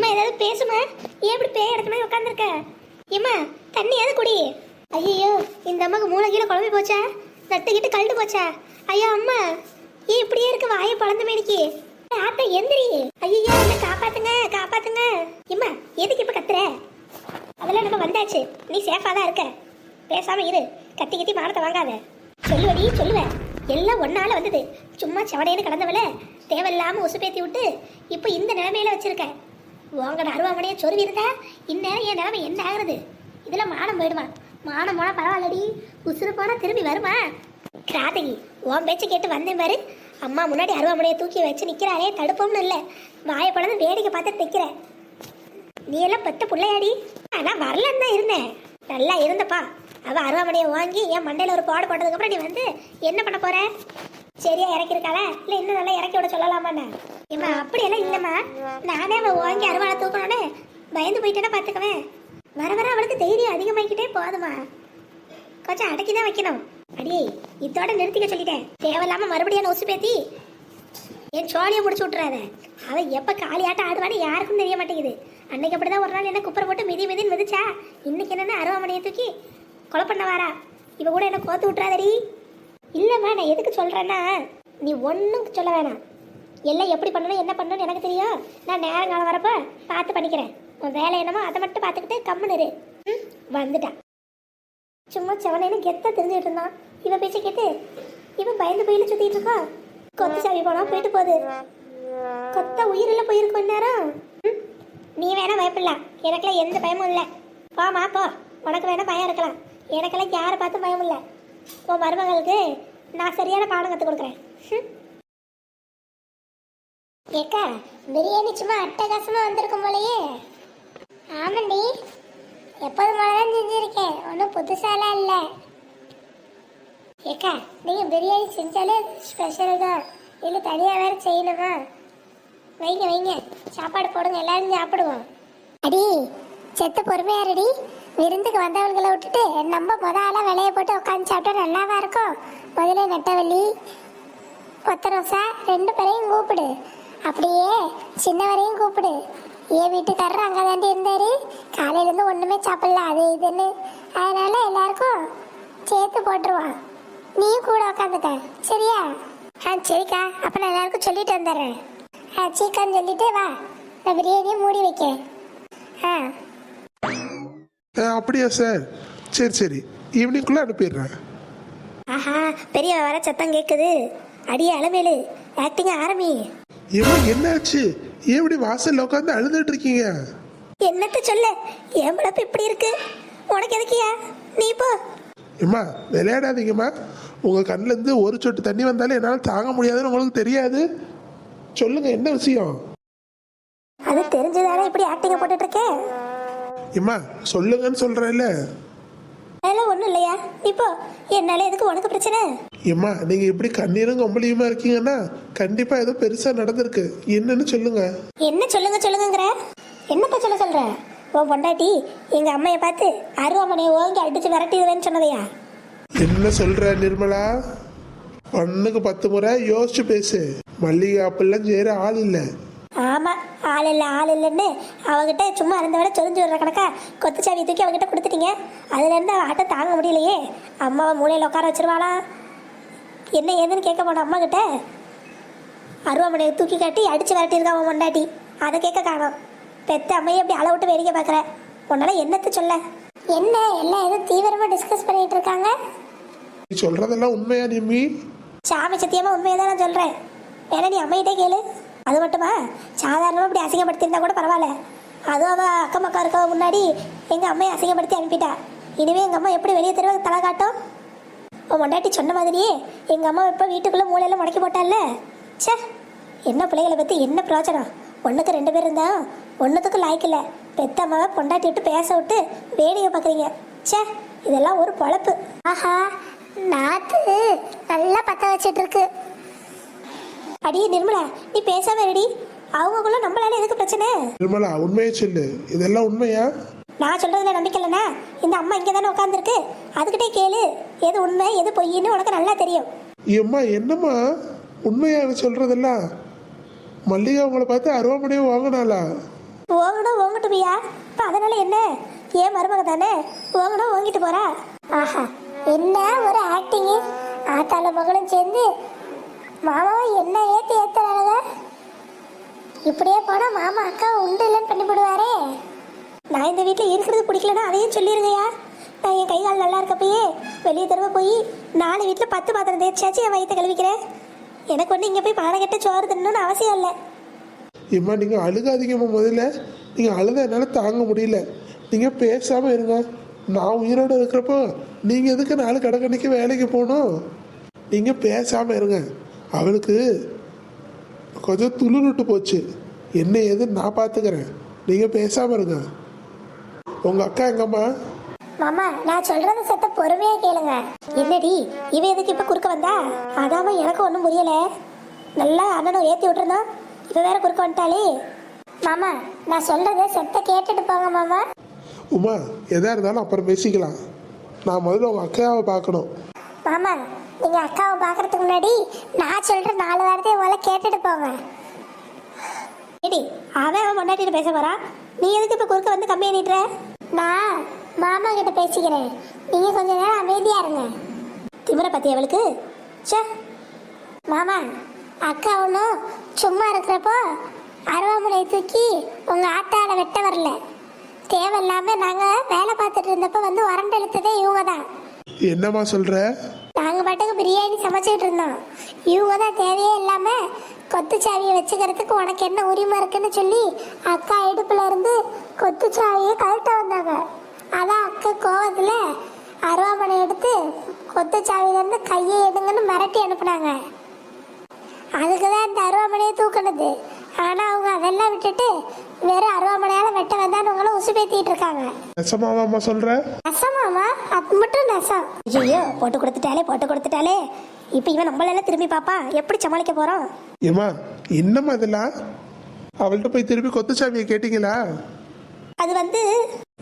அம்மா ஏதாவது பேசுமா? ஏன் இப்படி பேய் இடத்துல உட்காந்துருக்க ஏம்மா தண்ணியாவது குடி. ஐயோ இந்த அம்மாக்கு மூளை கீழே குழம்பு போச்சா? நட்டுக்கிட்டு கழுந்து போச்சா? ஐயோ அம்மா ஏன் இப்படியே இருக்கு? வாயை பழந்த மேடிக்கு ஆத்தா எந்திரி. ஐயோ என்ன காப்பாத்துங்க காப்பாத்துங்க. ஏம்மா எதுக்கு இப்ப கத்துற? அதெல்லாம் நம்ம வந்தாச்சு. நீ சேஃபா தான் இருக்க. பேசாம இரு. கத்தி கத்தி மானத்தை வாங்காத. சொல்லுவடி சொல்லுவேன் எல்லாம் ஒன்னால வந்தது. சும்மா செவடையில கடந்தவள. தேவையில்லாம உசுப்பேத்தி விட்டு இப்போ இந்த நிலைமையில வச்சுருக்கேன் உங்களோட அருவாமனையை சொருவி இருந்தா இந்நேரம் என் நிலைமை என்ன ஆகுறது? இதில் மானம் போயிடுமா? மானம் போனால் பரவாயில்லடி. உசுறு போனால் திரும்பி வருமா? கிராதகி உன் பேச்சு கேட்டு வந்தேன் பாரு. அம்மா முன்னாடி அருவாமனையை தூக்கி வச்சு நிற்கிறாளே தடுப்போம்னு இல்லை. வாயை பழந்து வேடிக்கை பார்த்து தைக்கிறேன் நீ எல்லாம் பெத்த பிள்ளையாடி. நான் வரலன்னு தான் இருந்தேன். நல்லா இருந்தப்பா. அவள் அருவாமனையை வாங்கி என் மண்டையில் ஒரு பாடு போட்டதுக்கு அப்புறம் நீ வந்து என்ன பண்ண போகிற சரியா இறக்கிருக்காளா இல்ல இன்னும் நல்லா இறக்கி விட சொல்லலாமாண்ணா? இம்மா அப்படியெல்லாம் இல்லம்மா. நானே அவன் வாங்கி அருவாளை தூக்கணும்னு பயந்து போயிட்டேன்னா பார்த்துக்குவேன் வர வர அவளுக்கு தைரியம் அதிகமாக்கிட்டே போதுமா கொஞ்சம் அடக்கி தான் வைக்கணும். அடியே இதோட நிறுத்திக்க சொல்லிட்டேன். தேவையில்லாம மறுபடியும் நொசு பேத்தி. என் சோழியை முடிச்சு விட்றாத அவன் எப்போ காளியாட்டம் ஆடுவான்னு யாருக்கும் தெரிய மாட்டேங்குது. அன்னைக்கு அப்படிதான் ஒரு நாள் என்ன குப்பரை போட்டு மிதி மிதின்னு மிதிச்சா இன்னைக்கு என்னென்ன அருவாமனையை தூக்கி கொலை பண்ண வாரா. இவ கூட என்ன கோத்து விட்றாதடி இல்லைம்மா நான் எதுக்கு சொல்கிறேன்னா நீ ஒன்றும் சொல்ல வேணாம். எல்லாம் எப்படி பண்ணணும் என்ன பண்ணணும்னு எனக்கு தெரியும். நான் நேரம் காலம் வரப்ப பார்த்து பண்ணிக்கிறேன். உன் வேலை என்னமோ அதை மட்டும் பார்த்துக்கிட்டு கம்முன்னு ம்? வந்துட்டான். சும்மா செவனேன்னு கெத்தாக தெரிஞ்சுட்டு இருந்தான். இவன் பேச்ச கேட்டு இவன் பயந்து போயில சுத்திட்டு இருக்கான். கொத்து சாவி போனா போயிட்டு போகுது. கொத்த உயிரில் போயிருக்கும் நேரம். ம், நீ வேணா பயப்படலாம். எனக்கெல்லாம் எந்த பயமும் இல்லை. போமா போ. உனக்கு வேணா பயம் இருக்கலாம். எனக்கெல்லாம் யாரை பார்த்தும் பயம் இல்லை. உன் மருமகளுக்கு நான் சரியான பாடம் கற்றுக் கொடுக்குறேன். ஏக்கா பிரியாணி சும்மா அட்டகாசமாக வந்திருக்கும் போலயே. ஆமாண்டி எப்போது போல தான் செஞ்சிருக்கேன். ஒன்றும் புதுசாலாம் இல்லை. ஏக்கா நீங்கள் பிரியாணி செஞ்சாலே ஸ்பெஷல் தான். இல்லை தனியாக வேறு செய்யணுமா? வைங்க வைங்க. சாப்பாடு போடுங்க எல்லாரும் சாப்பிடுவோம். அடி செத்து பொறுமையா ரெடி விருந்துக்கு வந்தவங்களை விட்டுட்டு நம்ம முத ஆளாக விலைய போட்டு உட்காந்து சாப்பிட்டா நல்லாவா இருக்கும்? முதல்ல நெட்டவள்ளி கொத்த ரோசா ரெண்டு பேரையும் கூப்பிடு. அப்படியே சின்னவரையும் கூப்பிடு. என் வீட்டுக்காரர் அங்கே தாண்டி இருந்தார். காலையிலேருந்து ஒன்றுமே சாப்பிடல. அது இதுன்னு. அதனால எல்லாருக்கும் சேர்த்து போட்டுருவான். நீயும் கூட உட்காந்துக்க. சரியா? ஆ சரிக்கா. அப்போ நான் எல்லாருக்கும் சொல்லிட்டு வந்துடுறேன். ஆ சீக்கிரம் சொல்லிட்டு வா. நான் பிரியாணியை மூடி வைக்க ஆ, அப்படியா சார். சரி சரி. ஈவினிங்குள்ளே அனுப்பிடுறேன். ஆஹா பெரிய வர சத்தம் கேட்குது அடியே அளவேலு ஆக்டிங் ஆரம்பி. ஏம்மா என்னாச்சு? ஏன் இப்படி வாசல்ல உட்காந்து அழுதுட்டு இருக்கீங்க? என்னத்த சொல்ல? என் பிழப்பு இப்படி இருக்கு? உனக்கு எதுக்கியா? நீ போ. ஏம்மா விளையாடாதீங்கம்மா. உங்கள் கண்ணிலேருந்து ஒரு சொட்டு தண்ணி வந்தாலும் என்னால் தாங்க முடியாதுன்னு உங்களுக்கு தெரியாது? சொல்லுங்க என்ன விஷயம்? அது தெரிஞ்சதானே இப்படி ஆக்டிங்க போட்டுட்டு இருக்கேன் ஏம்மா சொல்லுங்கன்னு சொல்கிறேன்ல அதெல்லாம் ஒன்றும் இல்லையா? நீ போ என்னால எதுக்கு உனக்கு பிரச்சனை? ஏம்மா நீங்கள் இப்படி கண்ணீரும் கம்பளியுமா இருக்கீங்கன்னா கண்டிப்பாக ஏதோ பெருசாக நடந்திருக்கு. என்னன்னு சொல்லுங்க. என்ன சொல்லுங்க சொல்லுங்கங்கிற? என்னத்த சொல்ல சொல்ற? உன் பொண்டாட்டி எங்க அம்மையை பார்த்து அருவாமனையை ஓங்கி அடிச்சு விரட்டிடுவேன்னு சொன்னதையா? என்ன சொல்ற நிர்மலா? பண்ணுக்கு பத்து முறை யோசிச்சு பேசு. மல்லிகை அப்பெல்லாம் செய்கிற ஆள் இல்லை. ஆள் இல்லை ஆள் இல்லைன்னு அவகிட்ட சும்மா இருந்தவரை சொரிஞ்சு விடுற கணக்கா கொத்து சாவி தூக்கி அவகிட்ட கொடுத்துட்டீங்க. அதுல இருந்து அவ ஆட்டம் தாங்க முடியலையே. அம்மாவை மூலையில உட்கார வச்சிருவாளா? என்ன ஏதுன்னு கேட்க போன அம்மா கிட்ட அருவாமனையை தூக்கி காட்டி அடிச்சு விரட்டியிருக்கா அவன் பொண்டாட்டி. அதை கேட்க காணோம். பெத்த அம்மையை அப்படி அளவு விட்டு வேடிக்கை பார்க்குற? உன்னால என்னத்த சொல்ல? என்ன? எல்லாம் எதுவும் தீவிரமா டிஸ்கஸ் பண்ணிட்டு இருக்காங்க? நீ சொல்றதெல்லாம் உண்மையா நிம்மி? சாமி சத்தியமா உண்மையை தான் நான் சொல்றேன். வேணா நீ அம்மையிட்டே கேளு. அது மட்டுமா? சாதாரணமாக இப்படி அசிங்கப்படுத்தியிருந்தா கூட பரவாயில்ல. அதுவும் அவள் அக்கம் பக்கம் இருக்க முன்னாடி எங்கள் அம்மையை அசிங்கப்படுத்தி அனுப்பிட்டா. இனிமே எங்கள் அம்மா எப்படி வெளியே தெருவு தலை காட்டும்? உன் மொண்டாட்டி சொன்ன மாதிரியே எங்கள் அம்மா இப்போ வீட்டுக்குள்ளே மூளையெல்லாம் முடக்கி போட்டால ச்சே என்ன பிள்ளைகளை பற்றி என்ன பிரயோஜனம்? ஒன்றுக்கு ரெண்டு பேர் இருந்தா ஒன்றுத்துக்கும் லாய்க்கல பெத்த அம்மாவை பொண்டாட்டி விட்டு பேச விட்டு வேடிக்கை பார்க்குறீங்க ச்சே இதெல்லாம் ஒரு பொழப்பு. ஆஹா நாத்து நல்லா பற்ற வச்சிட்டு இருக்கு. அடி நிர்மலா நீ பேசாம ரெடி அவங்களுக்குள்ள நம்மளால எதுக்கு பிரச்சனை? நிர்மலா உண்மையை சொல்லு. இதெல்லாம் உண்மையா? நான் சொல்றதுல நம்பிக்கை இல்லைனா இந்த அம்மா இங்கே தானே உட்காந்துருக்கு அதுக்கிட்டே கேளு. எது உண்மை எது பொய்ன்னு உனக்கு நல்லா தெரியும். ஏம்மா என்னம்மா? உண்மையா சொல்றதெல்லாம் மல்லிகா உங்களை பார்த்து அருவாமனையை வாங்கினாளா? ஓங்கணும் ஓங்கட்டும் பியா இப்போ அதனால என்ன? ஏன் மருமக தானே? ஓங்கணும் ஓங்கிட்டு போறா. ஆஹா என்ன ஒரு ஆக்டிங்கு ஆத்தால மகளும் சேர்ந்து மாமாவை என்ன ஏத்தி ஏத்துறாங்க இப்படியே போனா மாமா அக்கா உண்டு இல்லைன்னு பண்ணி போடுவாரே நான் இந்த வீட்டில் இருக்கிறது பிடிக்கலன்னா அதையும் சொல்லிருங்கயா நான் என் கை கால் நல்லா இருக்கப்பயே வெளியே தடவை போய் நாலு வீட்டில் பத்து பாத்திரம் தேய்ச்சாச்சு என் வயிற்ற கழுவிக்கிறேன். எனக்கு ஒன்று இங்கே போய் பானை கட்ட சோறு தின்னணும்னு அவசியம் இல்லை. இம்மா நீங்கள் அழுகாதீங்கம்மா முதல்ல. நீங்கள் அழுத என்னால் தாங்க முடியல. நீங்கள் பேசாமல் இருங்க. நான் உயிரோடு இருக்கிறப்போ நீங்கள் எதுக்கு நாலு கடற்கணிக்கு வேலைக்கு போகணும்? நீங்கள் பேசாமல் இருங்க. அவளுக்கு கொஞ்சம் துளுருட்டு போச்சு. என்ன ஏதுன்னு நான் பார்த்துக்கிறேன் நீங்கள் பேசாமல் இருங்க. உங்கள் அக்கா எங்கம்மா? மாமா நான் சொல்றத சத்த பொறுமையா கேளுங்க. என்னடி இவ எதுக்கு இப்ப குறுக்க வந்தா? அதாம எனக்கு ஒன்றும் புரியல. நல்லா அண்ணனை ஏத்தி விட்டுருந்தோம் இப்ப வேற குறுக்க வந்துட்டாளே. மாமா நான் சொல்றத செத்த கேட்டுட்டு போங்க மாமா. உமா எதா இருந்தாலும் அப்புறம் பேசிக்கலாம். நான் முதல்ல உங்கள் அக்காவை பார்க்கணும். மாமா நீங்க அக்காவை பாக்குறதுக்கு முன்னாடி நான் சொல்ற நாலு வார்த்தையை முதல்ல கேட்டுட்டு போங்க ஏடி அவன் அவன் முன்னாடி பேச போறான்? நீ எதுக்கு இப்ப குறுக்க வந்து கம்மி பண்ணிட்டுற நான் மாமா கிட்ட பேசிக்கிறேன். நீங்க கொஞ்ச நேரம் அமைதியா இருங்க. திமிர பத்தி அவளுக்கு? ச்சே. மாமா அக்கா ஒன்றும் சும்மா இருக்கிறப்போ அருவாமனை தூக்கி உங்க ஆத்தாட வெட்ட வரல. தேவையில்லாம நாங்க வேலை பார்த்துட்டு இருந்தப்ப வந்து உரண்டு இழுத்ததே இவங்க தான் என்னம்மா பாட்டுக்கு பிரியாணி சமைச்சிட்டு இருந்தோம். இவங்க தான் தேவையே இல்லாமல் கொத்து சாவியை வச்சுக்கிறதுக்கு உனக்கு என்ன உரிமை இருக்குன்னு சொல்லி அக்கா இடுப்புல இருந்து கொத்து சாவியை கழட்ட வந்தாங்க. அதான் அக்கா கோவத்தில் அருவாமனை எடுத்து கொத்து சாவியிலேருந்து கையை எடுங்கன்னு மிரட்டி அனுப்புனாங்க. அதுக்கு தான் இந்த அருவாமனையை தூக்கினது. ஆனால் அவங்க அதெல்லாம் விட்டுட்டு வெறும் அருவாமனையால் வெட்ட வந்தான்னு உங்களை உசுப்பேத்திட்டு இருக்காங்க. நெசமாவாம்மா சொல்கிற நெசமாமா அது மட்டும் நெசம். ஐயோ போட்டு கொடுத்துட்டாலே போட்டு கொடுத்துட்டாலே. இப்போ இவன் நம்மளெல்லாம் திரும்பி பாப்பா. எப்படி சமாளிக்க போறோம்? ஏம்மா என்னம்மா இதெல்லாம்? அவள்கிட்ட போய் திருப்பி கொத்து சாவியை கேட்டிங்களா? அது வந்து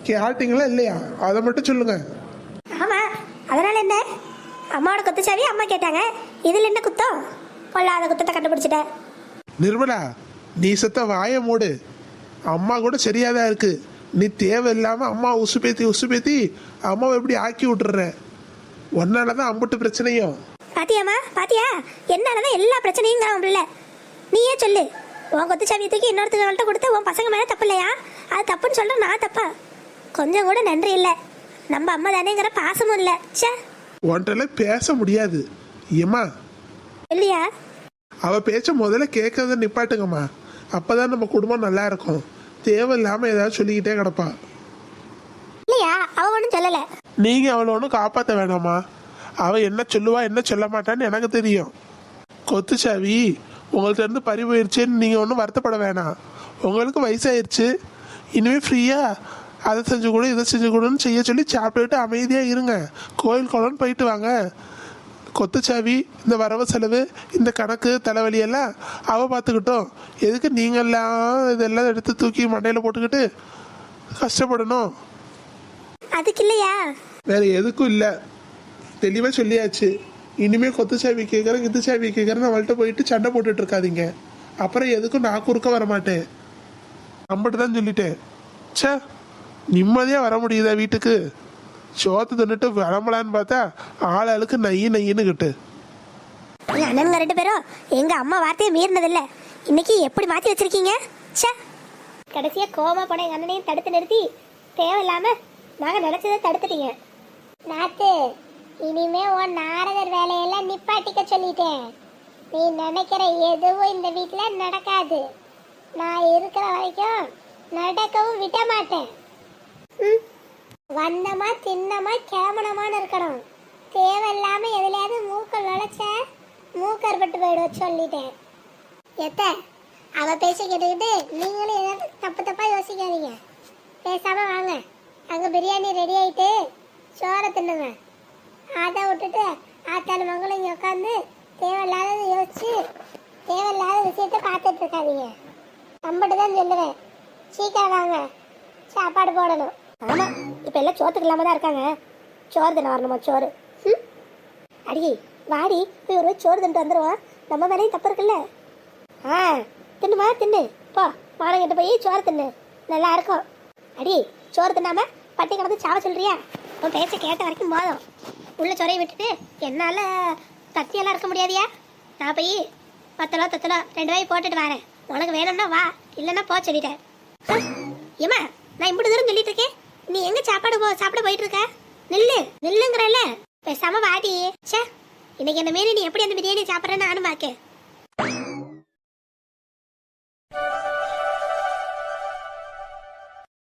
கேட்டிங்களா இல்லையா? அதை மட்டும் சொல்லுங்க. ஆமா அதனால என்ன? அம்மாவோட குத்துச்சாவி அம்மா கேட்டாங்க. இதுல என்ன குத்தம்? பொல்லாத குத்தத்தை கண்டுபிடிச்சிட்டேன் நிர்மலா நீ செத்த வாயை மூடு. அம்மா கூட சரியாதான் இருக்கு. நீ தேவையில்லாம அம்மா உசுப்பேத்தி உசுப்பேத்தி அம்மாவை எப்படி ஆக்கி விட்டுற உன்னால தான் அம்புட்டு பிரச்சனையும். பாத்தியாம்மா? பாத்தியா? என்னாலதான் எல்லா பிரச்சனையும் பிள்ளை. நீயே சொல்லு. உன் குத்துச்சாவியை தூக்கி இன்னொருத்தவங்கள்ட்ட கொடுத்து உன் பசங்க மேல தப்பு இல்லையா? அது தப்புன்னு சொல்ற நான் தப்பா? கொஞ்சம் கூட நன்றி இல்லை. நம்ம அம்மா தானேங்கிற பாசமும் இல்லை. ச்சே. உன்கிட்ட பேச முடியாது. ஏம்மா? இல்லையா? அவ பேச்ச முதல்ல கேட்கறத நிப்பாட்டுங்கம்மா. அப்பதான் நம்ம குடும்பம் நல்லா இருக்கும். தேவையில்லாம ஏதாவது சொல்லிக்கிட்டே கிடப்பா. இல்லையா? அவ ஒன்றும் சொல்லலை. நீங்க அவளை ஒன்றும் காப்பாற்ற வேணாமா? அவ என்ன சொல்லுவா என்ன சொல்ல மாட்டான்னு எனக்கு தெரியும். கொத்து சாவி உங்கள்ட்ட இருந்து பறி போயிடுச்சேன்னு நீங்க ஒன்றும் வருத்தப்பட வேணாம். உங்களுக்கு வயசாயிருச்சு. இனிமே ஃப்ரீயா அதை செஞ்சு கொடு இதை செஞ்சு கொடுன்னு செய்ய சொல்லி சாப்பிட்டுட்டு அமைதியா இருங்க. கோயில் குளம்னு போயிட்டு வாங்க. கொத்து சாவி இந்த வரவு செலவு இந்த கணக்கு தலைவலி எல்லாம் அவ பார்த்துக்கிட்டோம். எதுக்கு நீங்கெல்லாம் இதெல்லாம் எடுத்து தூக்கி மண்டையில் போட்டுக்கிட்டு கஷ்டப்படணும்? அதுக்கு இல்லையா? வேற எதுக்கும் இல்லை. தெளிவாக சொல்லியாச்சு. இனிமே கொத்து சாவி கேட்குறேன் கித்து சாவி கேட்குறேன்னு அவள்கிட்ட போயிட்டு சண்டை போட்டுட்டு இருக்காதீங்க. அப்புறம் எதுக்கும் நான் குறுக்க வர மாட்டேன். நம்பிட்டு தான் சொல்லிட்டேன். ச்சே நிம்மதியாக வர முடியுதா வீட்டுக்கு? சோத்து தின்னுட்டு விளம்பலான்னு பார்த்தா ஆள் ஆளுக்கு நைய நையின்னு கிட்டு. அண்ணனுங்க ரெண்டு பேரும் எங்க அம்மா வார்த்தையை மீறினதில்ல. இன்னைக்கு எப்படி மாத்தி வச்சிருக்கீங்க? ச்சே. கடைசியா கோவமா போன எங்க அண்ணனையும் தடுத்து நிறுத்தி தேவையில்லாம நாங்க நினைச்சதை தடுத்துட்டீங்க. நாத்து இனிமே உன் நாரதர் வேலையெல்லாம் நிப்பாட்டிக்க சொல்லிட்டேன். நீ நினைக்கிற எதுவும் இந்த வீட்டில் நடக்காது. நான் இருக்கிற வரைக்கும் நடக்கவும் விட மாட்டேன். ம்? வந்தமா தின்னமா கேமனமான இருக்கணும். தேவையில்லாம எதுலையாவது மூக்க நுழைச்ச மூக்கற்பட்டு போயிடும் சொல்லிட்டேன். எத்த அவ பேச கேட்டுக்கிட்டு நீங்களும் ஏதாவது தப்பு தப்பா யோசிக்காதீங்க. பேசாம வாங்க. அங்க பிரியாணி ரெடி ஆயிட்டு சோறை தின்னுங்க. அதை விட்டுட்டு ஆத்தாள் மங்களும் இங்கே உட்காந்து தேவையில்லாதது யோசிச்சு தேவையில்லாத விஷயத்த பார்த்துட்டு இருக்காதீங்க. நம்பிட்டு தான் சொல்லுவேன். சீக்கிரம் வாங்க. சாப்பாடு போடணும். ஆமா இப்ப எல்லாம் சோத்துக்கு இல்லாம தான் இருக்காங்க. சோறு தின வரணுமா சோறு? ம்? அடி வாடி போய் ஒரு சோறு தின்ட்டு வந்துடுவோம் நம்ம மேலேயும் தப்பு இருக்குல்ல? ஆ தின்னுமா தின்னு. போ மானங்கிட்ட போய் சோறு தின்னு. நல்லா இருக்கும். அடி சோறு தின்னாம பட்டி கிடந்து சாவ சொல்றியா? உன் பேச்ச கேட்ட வரைக்கும் போதும் உள்ள சோறையை விட்டுட்டு என்னால தத்தியெல்லாம் இருக்க முடியாதியா? நான் போய் பத்தலோ தத்தலோ ரெண்டு வாய் போட்டுட்டு வரேன். உனக்கு வேணும்னா வா இல்லைன்னா போ சொல்லிட்டேன். ஏமா ஏம்மா நான் இப்படி தூரம் சொல்லிட்டு இருக்கேன். நீ எங்க சாப்பாடு போ சாப்பிட போயிட்டு இருக்க நில்லு நில்லுங்கிறல்ல. பேசாம வாடி. சே இன்னைக்கு அந்த மீறி நீ எப்படி அந்த பிரியாணி சாப்பிட்றேன்னு நானும் பாக்கேன்